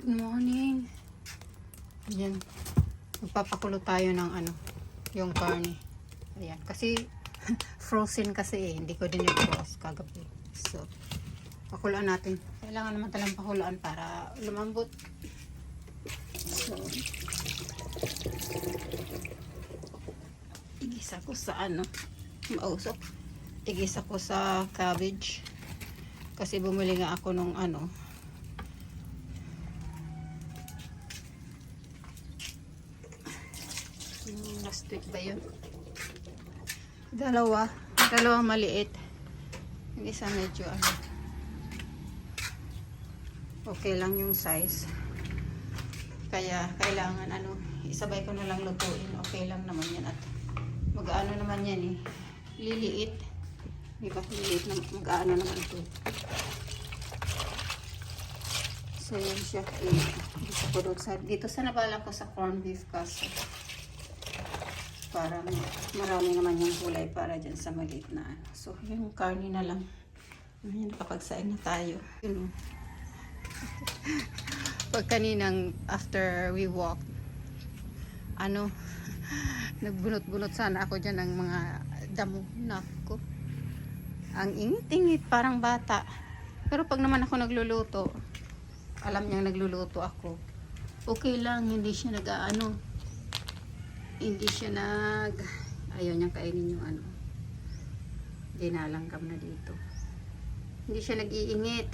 Good morning. Ayan. Magpapakulo tayo ng ano, yung carne. Ayan. Kasi, frozen kasi eh. Hindi ko din i-frost kagabi. So, pakulaan natin. Kailangan naman talang pakulaan para lumambot. So, igisa ko sa ano, mausok. Igisa ko sa cabbage. Kasi bumili nga ako nung ano, last week ba yun? Dalawa. Dalawang maliit. Yung isa medyo ano. Okay lang yung size. Kaya kailangan ano, isabay ko na lang lutuin. Okay lang naman yan at mag-ano naman yan eh. Liliit. Di ba? Liliit na mag-ano naman ito. So yun siya. Eh, dito ko dito sa nabala ko sa corned beef kasi para marami naman yung kulay para dyan sa maliit na ano. So, yung karni na lang. Ayan, nakapagsain na tayo. Yun, oh. Pag kaninang after we walk, ano, nagbunot-bunot sana ako dyan ng mga damo. Nako. Ang ingit-ingit, parang bata. Pero pag naman ako nagluluto, alam niyang nagluluto ako. Okay lang, hindi siya nag-ano, hindi siya nag ayaw niyang kainin yung ano. Dinalanggam na dito. Hindi siya nag-iingit.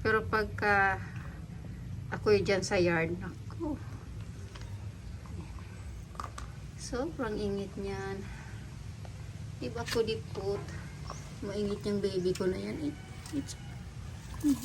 Pero pagka ako yung dyan sa yard ako sobrang ingit niyan. Iba ko dipot maingit yung baby ko na yan. It, it's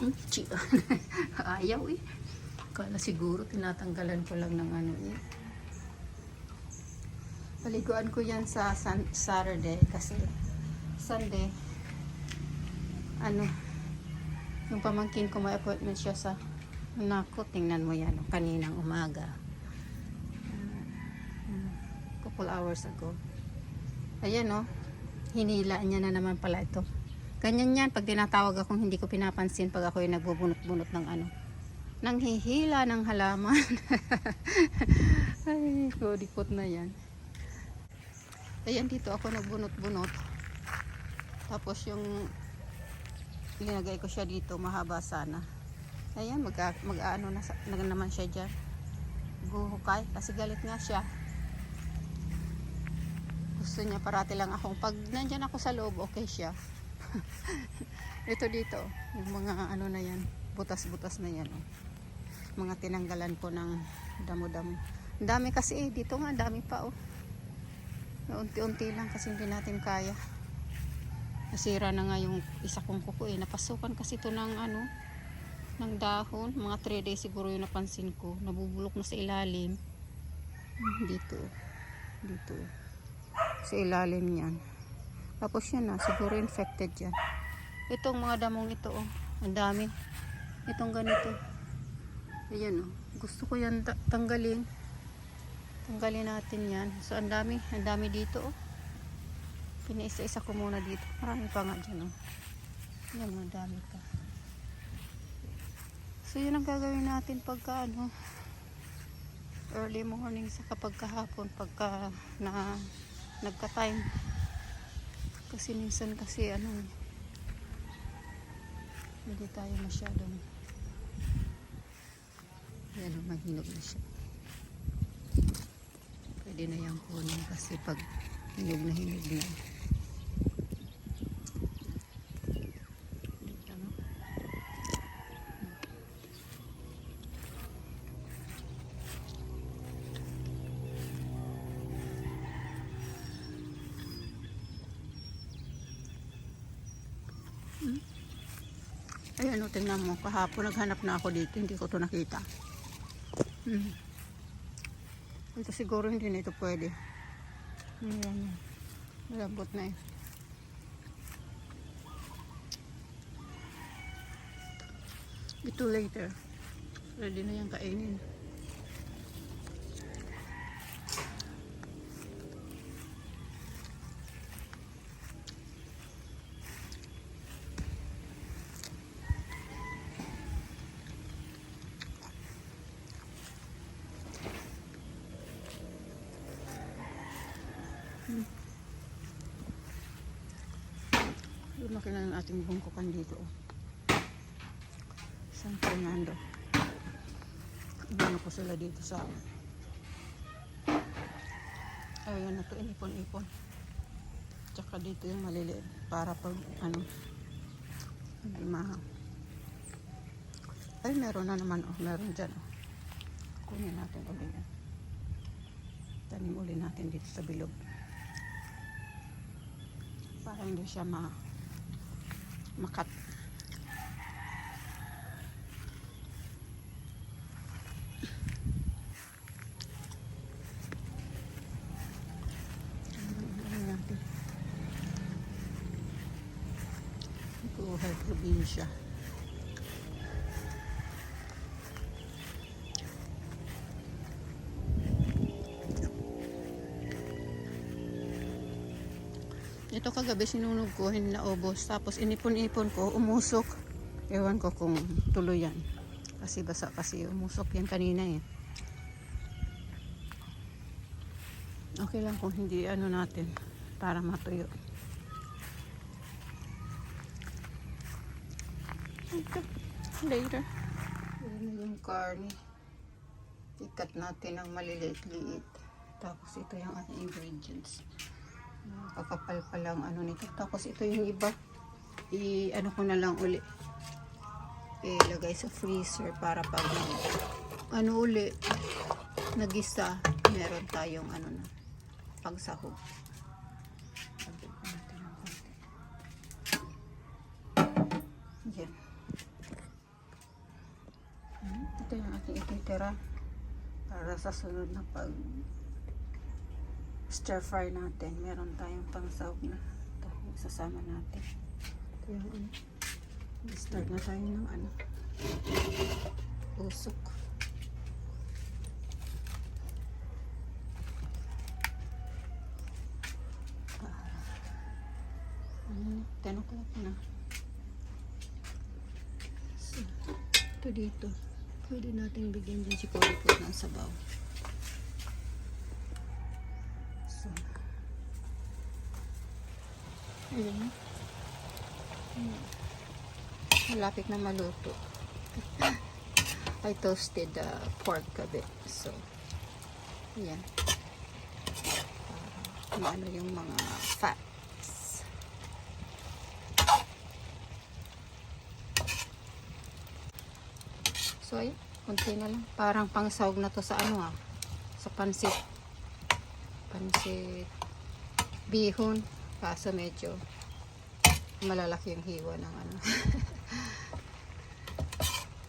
itchy. Ayaw eh. Kala siguro tinatanggalan ko lang ng ano eh Paliguan ko yan sa sun- Saturday kasi Sunday ano yung pamangkin ko may appointment siya sa nako tingnan mo yan oh, kaninang umaga. Uh, couple hours ago. Ayan oh hinila niya na naman pala ito. Ganyan yan pag tinatawag akong hindi ko pinapansin pag ako yung nagbubunot-bunot ng ano nang hihila ng halaman. Ay kodipot na yan Ayan dito ako nagbunot-bunot. Tapos yung linagay ko siya dito mahaba sana. Ayan mag, mag ano na, na naman siya dyan. Buhukay kasi galit nga siya. Gusto niya parati lang akong pag nandyan ako sa loob okay siya. Ito dito yung mga ano na yan butas-butas na yan. Oh. Mga tinanggalan ko ng damo-damo. Ang dami kasi eh. Dito nga dami pa oh unti-unti lang kasi hindi natin kaya. Nasira na nga yung isa kong kuko eh. Napasukan kasi ito ng ano ng dahon. Mga 3 days siguro yung napansin ko. Nabubulok na sa ilalim. Dito. Dito. Sa ilalim yan. Tapos yan na siguro infected yan. Itong mga damong ito oh. Ang dami. Itong ganito. Ayan oh. Gusto ko yan ta- tanggalin Tanggalin natin yan. So, ang dami. Ang dami dito, oh. Pinaisa-isa ko muna dito. Marami pa nga dyan, oh. Yan, ang dami pa. So, yun ang gagawin natin pagka, ano, early morning sa kapag kahapon, pagka na nagka-time. Kasi minsan kasi, ano, hindi tayo masyadong yan, mahinog na siya pwede na yung kunin kasi pag hinog na hinog na? Ayan o, tingnan mo. Kahapon naghanap na ako dito. Hindi ko to nakita. Hmm. Ito siguro hindi na ito pwede. Ayan. Malambot na eh. Ito later. Ready na yung kainin. Lumaki na yung ating bungkukan dito. oh. San Fernando. Inano ko sila dito sa Ayan na to, inipon-ipon. Tsaka dito yung maliliit para pag ano hindi ay meron na naman oh meron dyan oh kunin natin ulit yan tanim uli natin dito sa bilog para hindi siya ma makat? Buhay probinsya. Ito kagabi sinunog ko, hindi naubos. Tapos inipon-ipon ko, umusok. Ewan ko kung tuloy yan. Kasi basa kasi umusok yan kanina eh. Okay lang kung hindi ano natin para matuyo. Later. Yan na yung karne. Ikat natin ng maliliit-liit. Tapos ito yung ating ingredients. Kakapal pa lang ano nito. Tapos ito yung iba. I ano ko na lang uli. Ilagay sa freezer para pag ano uli nagisa meron tayong ano na pagsahog. Yan. Hmm, Ito yung ating ititira para sa sunod na pag stir fry natin. Meron tayong pangsahog na. Ito, isasama natin. Ito yung ano. Start na tayo ng ano. Usok. Ano, 10 o'clock na. So, ito dito. Pwede natin bigyan din si Korikot ng sabaw. Ayun. Hmm. Malapit na maluto. I toasted the pork a bit. So, yan. Para maano yung mga fats. So, ayun. Kunti na lang. Parang pangsahog na to sa ano ah. Sa pansit. Pansit. Bihon. Kaso medyo malalaki yung hiwa ng ano.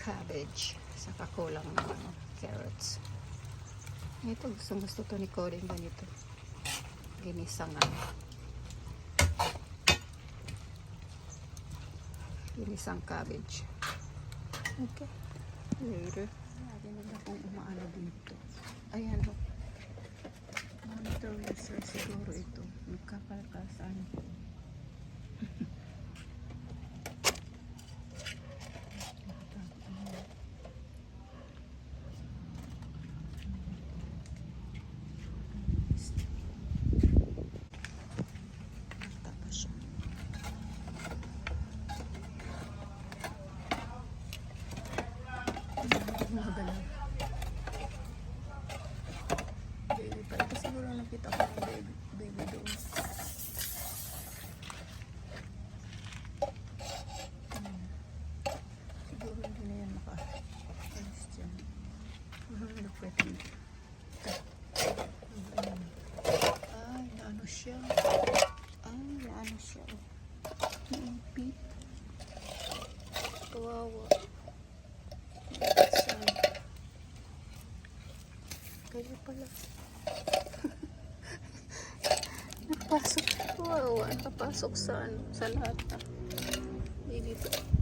Cabbage. Saka kulang ng ano, carrots. Ito, gusto gusto to ni Colin ganito. Ginisang ano. Ginisang cabbage. Okay. Later. Lagi nila kung umaano dito. Ayan o. Monitor laser siguro ito. Magkapalkasan. Tapos siya. Magalaw. Baby pa. Ito siguro nakita ko ng baby, baby doon. Hmm. Siguro hindi na yan maka alis dyan. Ay, naano siya. Ay, naano siya. Naipit. Kawawa. Saan? Kaya. Wow, napasok sa ano, sa lahat. Baby pa.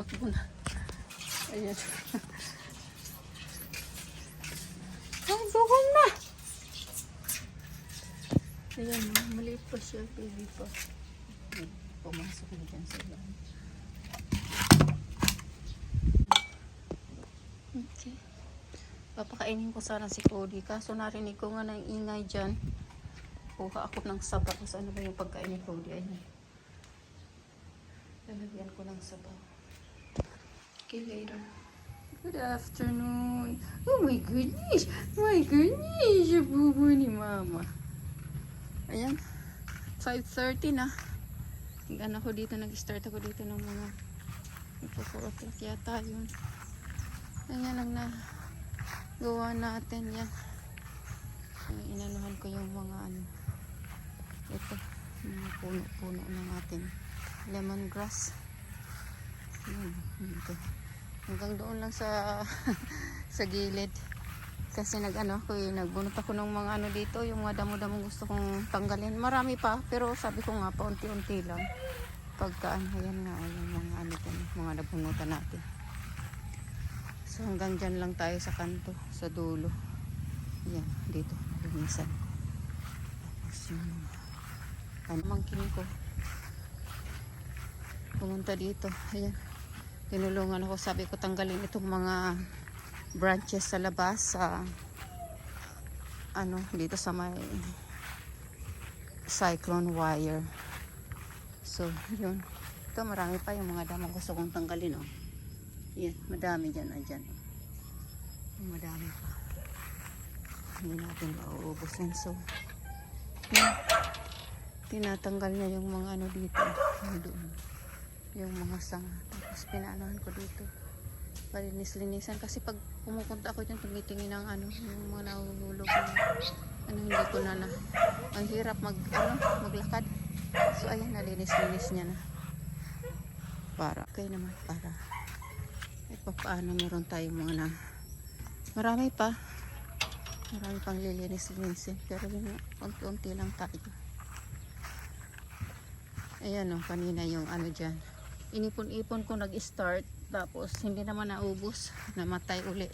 Tumakbo na. Ayan. Ay, bukong na! Ayan, maliit pa siya, baby pa. Pumasok na dyan sa ilan. Okay. Papakainin ko sana si Cody. Kaso narinig ko nga ng ingay dyan. Kuha ako ng sabaw. Ano ba yung pagkain ni Cody? Ayun. Lalagyan ko ng sabaw. Okay, later. Good afternoon. Oh my goodness. My goodness. Yung bubo ni Mama. Ayan. 5.30 na. Nag-ano ako dito. Nag-start ako dito ng mga ito 4 o'clock yata yun. Ayan ang na gawa natin yan. Ayan, inanuhan ko yung mga ano. Ito. Mga puno-puno ng ating lemongrass. Ayan. Ito. Hanggang doon lang sa sa gilid. Kasi nag ano ko eh, nagbunot ako ng mga ano dito, yung mga damo-damo gusto kong tanggalin. Marami pa, pero sabi ko nga paunti-unti lang. Pagka ano, ayan nga, yung mga ano dyan, mga nabunutan natin. So hanggang dyan lang tayo sa kanto, sa dulo. Ayan, dito, linisan. Tapos yung ano, mangkin ko. Pumunta dito, ayan. Tinulungan ako, sabi ko tanggalin itong mga branches sa labas sa ano dito sa may cyclone wire. So yun. Ito marami pa yung mga damo. Gusto kong tanggalin oh. Yan madami dyan andyan madami pa. Hindi natin mauubos yan so yun. tinatanggal niya yung mga ano dito. Doon yung mga sanga tapos pinaanohan ko dito. Palinis-linisan. Kasi pag pumupunta ako dyan tumitingin ng ano yung mga nahuhulog na ano hindi ko na na ang hirap mag ano maglakad. So ayan nalinis-linis niya na. Para okay naman para. Eh paano meron tayong mga na marami pa. Marami pang lilinis-linisin pero yun unti-unti lang tayo. Ayan o kanina yung ano dyan inipon-ipon ko nag-start tapos hindi naman naubos namatay uli.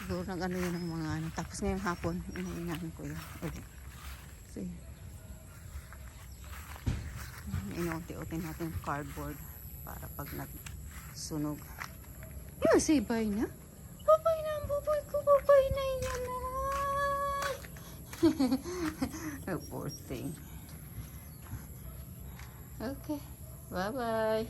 Siguro nag ano yun ng mga ano. Tapos ngayong hapon inaingan ko yun uli. So yun inuunti-unti natin cardboard para pag nagsunog. Yun bye na. Babay na ang buboy ko babay na yan oh, poor thing. Okay bye bye